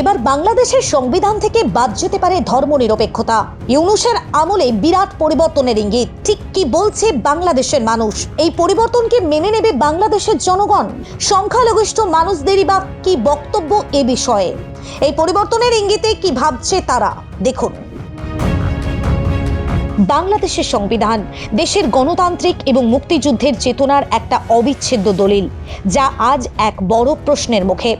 এবার বাংলাদেশের সংবিধান থেকে বাদ যেতে পারে ধর্মনিরপেক্ষতা। ইউনুসের আমলে বিরাট পরিবর্তনের ইঙ্গিত। ঠিক কি বলছে বাংলাদেশের মানুষ? এই পরিবর্তনকে মেনে নেবে বাংলাদেশের জনগণ? সংখ্যালঘিষ্ঠ মানুষদেরই বা কি বক্তব্য এ বিষয়ে? এই পরিবর্তনের ইঙ্গিতে কি ভাবছে তারা? দেখুন। বাংলাদেশের সংবিধান দেশের গণতান্ত্রিক এবং মুক্তিযুদ্ধের চেতনার একটা অবিচ্ছেদ্য দলিল, যা আজ এক বড় প্রশ্নের মুখে।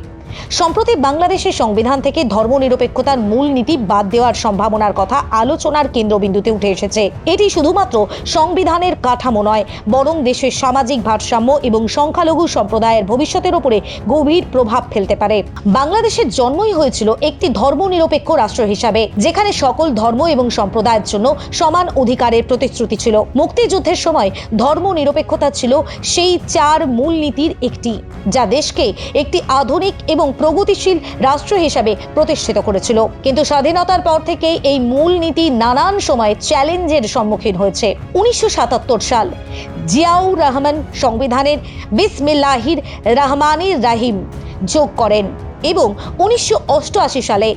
সম্প্রতি বাংলাদেশের সংবিধান থেকে ধর্মনিরপেক্ষতার মূল নীতি বাদ দেওয়ার সম্ভাবনার কথা আলোচনার কেন্দ্রবিন্দুতে উঠে এসেছে। এটি শুধুমাত্র সংবিধানের কাঠামো নয়, বরং দেশের সামাজিক ভারসাম্য এবং সংখ্যালঘু সম্প্রদায়ের ভবিষ্যতের উপরে গভীর প্রভাব ফেলতে পারে। বাংলাদেশের জন্মই হয়েছিল একটি ধর্মনিরপেক্ষ রাষ্ট্র হিসাবে, যেখানে সকল ধর্ম এবং সম্প্রদায়ের জন্য সমান অধিকারের প্রতিশ্রুতি ছিল। মুক্তিযুদ্ধের সময় ধর্মনিরপেক্ষতা ছিল সেই চার মূলনীতির একটি, যা দেশকে একটি আধুনিক এবং প্রগতিশীল রাষ্ট্র হিসাবে প্রতিষ্ঠিত করেছিল। কিন্তু স্বাধীনতার পর থেকে এই মূল নীতি নানান সময় চ্যালেঞ্জের সম্মুখীন হয়েছে। উনিশশো সাতাত্তর সাল, জিয়াউর রহমান সংবিধানের বিসমিল্লাহির রহমানির রাহিম যোগ করেন এবং উনিশশো অষ্টআশি সালে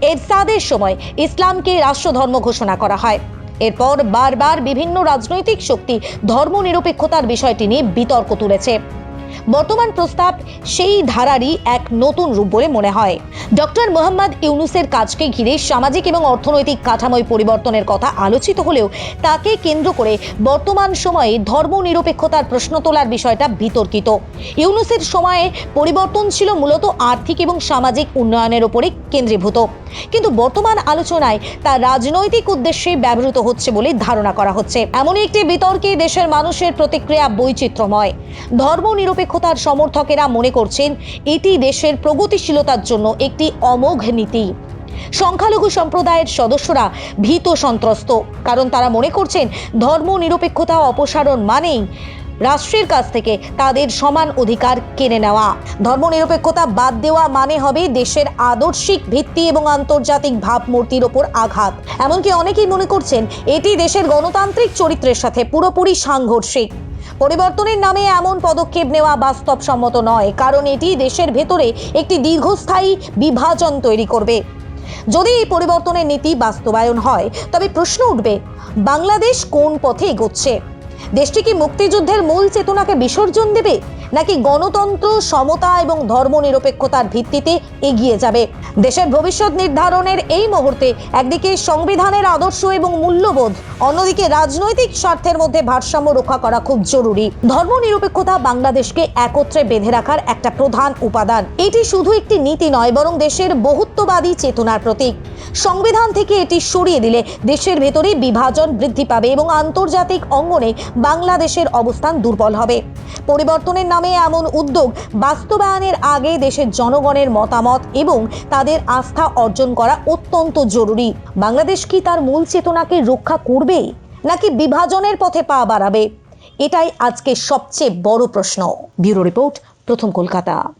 এরসাদের সময় ইসলামকে রাষ্ট্রধর্ম ঘোষণা করা হয়। এরপর বারবার বিভিন্ন রাজনৈতিক শক্তি ধর্মনিরপেক্ষতার বিষয়টি নিয়ে বিতর্ক তুলেছে। বর্তমান প্রস্তাব সেই ধারারই এক নতুন রূপ বলে মনে হয়। ডক্টর মোহাম্মদ ইউনুসের কাজকে ঘিরে সামাজিক এবং অর্থনৈতিক কাঠামোয় পরিবর্তনের কথা আলোচিত হলেও তাকে কেন্দ্র করে বর্তমান সময়ে ধর্মনিরপেক্ষতার প্রশ্ন তোলার বিষয়টা বিতর্কিত। ইউনুসের সময়ে পরিবর্তন ছিল মূলত আর্থিক এবং সামাজিক উন্নয়নের উপরে কেন্দ্রীভূত। কিন্তু বর্তমান আলোচনায় তা রাজনৈতিক উদ্দেশ্যে ব্যবহৃত হচ্ছে বলে ধারণা করা হচ্ছে। এমনই একটি বিতর্কে দেশের মানুষের প্রতিক্রিয়া বৈচিত্র্যময়। ধর্মনিরপেক্ষতার সমর্থকেরা মনে করছেন, এটি দেশের প্রগতিশীলতার জন্য একটি অমোঘ নীতি। সংখ্যালঘু সম্প্রদায়ের সদস্যরা ভীত সন্ত্রস্ত, কারণ তারা মনে করছেন ধর্ম নিরপেক্ষতা অপসারণ মানেই রাষ্ট্রের কাছ থেকে তাদের সমান অধিকার কেড়ে নেওয়া। ধর্মনিরপেক্ষতা বাদ দেওয়া মানে হবে দেশের আদর্শিক ভিত্তি এবং আন্তর্জাতিক ভাবমূর্তির ওপর আঘাত। এমনকি অনেকেই মনে করছেন, এটি দেশের গণতান্ত্রিক চরিত্রের সাথে পুরোপুরি সাংঘর্ষিক। পরিবর্তনের নামে এমন পদক্ষেপ নেওয়া বাস্তবসম্মত নয়, কারণ এটি দেশের ভেতরে একটি দীর্ঘস্থায়ী বিভাজন তৈরি করবে। যদি এই পরিবর্তনের নীতি বাস্তবায়ন হয়, তবে প্রশ্ন উঠবে, বাংলাদেশ কোন পথে এগোচ্ছে? দেশটি কি মুক্তিযুদ্ধের মূল চেতনাকে বিসর্জন দেবে? নাকি গণতন্ত্র, সমতা এবং ধর্মনিরপেক্ষতার ভিত্তিতে এগিয়ে যাবে? দেশের ভবিষ্যৎ নির্ধারণের এই মুহূর্তে একদিকে সংবিধানের আদর্শ এবং মূল্যবোধ, অন্যদিকে রাজনৈতিক স্বার্থের মধ্যে ভারসাম্য রক্ষা করা খুব জরুরি। ধর্মনিরপেক্ষতা বাংলাদেশকে একত্রে বেঁধে রাখার একটা প্রধান উপাদান। এটি শুধু একটি নীতি নয়, বরং দেশের বহুত্ববাদী চেতনার প্রতীক। সংবিধান থেকে এটি সরিয়ে দিলে দেশের ভেতরে বিভাজন বৃদ্ধি পাবে এবং আন্তর্জাতিক অঙ্গনে বাংলাদেশের অবস্থান দুর্বল হবে। পরিবর্তনের নামে এমন উদ্যোগ বাস্তবায়নের আগে দেশের জনগণের মতামত এবং তাদের আস্থা অর্জন করা অত্যন্ত জরুরি। বাংলাদেশ কি তার মূল চেতনাকে রক্ষা করবে, নাকি বিভাজনের পথে পা বাড়াবে? এটাই আজকে সবচেয়ে বড় প্রশ্ন। ব্যুরো রিপোর্ট প্রথম কলকাতা।